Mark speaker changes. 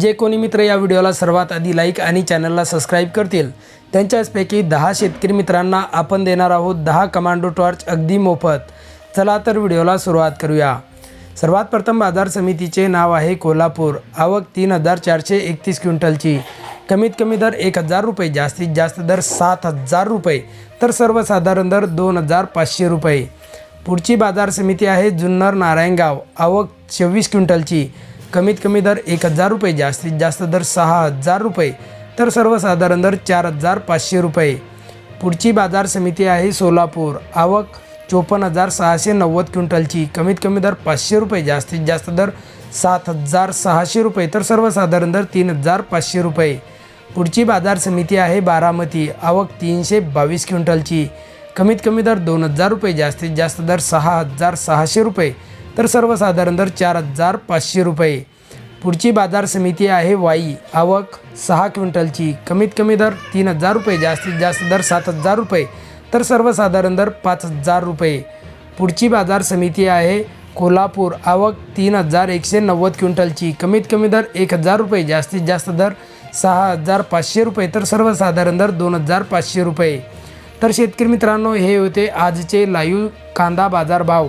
Speaker 1: जे कोणी मित्र या व्हिडिओला सर्वात आधी लाईक आणि चॅनलला सबस्क्राईब करतील त्यांच्याचपैकी दहा शेतकरी मित्रांना आपण देणार आहोत दहा कमांडो टॉर्च अगदी मोफत. चला तर व्हिडिओला सुरुवात करूया. सर्वात प्रथम बाजार समितीचे नाव आहे कोल्हापूर. आवक तीन हजार चारशे एकतीस क्विंटलची. कमीत कमी दर एक हजार रुपये जास्तीत जास्त दर सात हजार रुपये तर सर्वसाधारण दर दोन हजार पाचशे रुपये. पुढची बाजार समिती आहे जुन्नर नारायणगाव. आवक चोवीस क्विंटलची. कमीत कमी दर एक हजार रुपये जास्तीत जास्त दर सहा हजार रुपये तर सर्वसाधारण दर चार हजार पाचशे रुपये. पुढची बाजार समिती आहे सोलापूर. आवक चोपन्न हजार सहाशे नव्वद क्विंटलची. कमीत कमी दर पाचशे रुपये जास्तीत जास्त दर सात हजार सहाशे रुपये तर सर्वसाधारण दर तीन हजार पाचशे रुपये. पुढची बाजार समिती आहे बारामती. आवक तीनशे बावीस क्विंटलची. कमीत कमी दर दोन हजार रुपये जास्तीत जास्त दर सहा हजार सहाशे रुपये तर सर्वसाधारण दर चार हजार पाचशे रुपये. पुढची बाजार समिती आहे वाई. आवक सहा क्विंटलची. कमीत कमी दर तीन हजार रुपये. जास्तीत जास्त दर सात हजार रुपये. तर सर्वसाधारण दर पाच हजार रुपये. पुढची बाजार समिती आहे कोल्हापूर. आवक तीन हजार एकशे नव्वद क्विंटलची. कमीत कमी दर एक हजार रुपये. जास्तीत जास्त दर सहा हजार पाचशे रुपये. तर सर्वसाधारण दर दोन हजार पाचशे रुपये. तर शेतकरी मित्रांनो हे होते आजचे लाईव्ह कांदा बाजार भाव.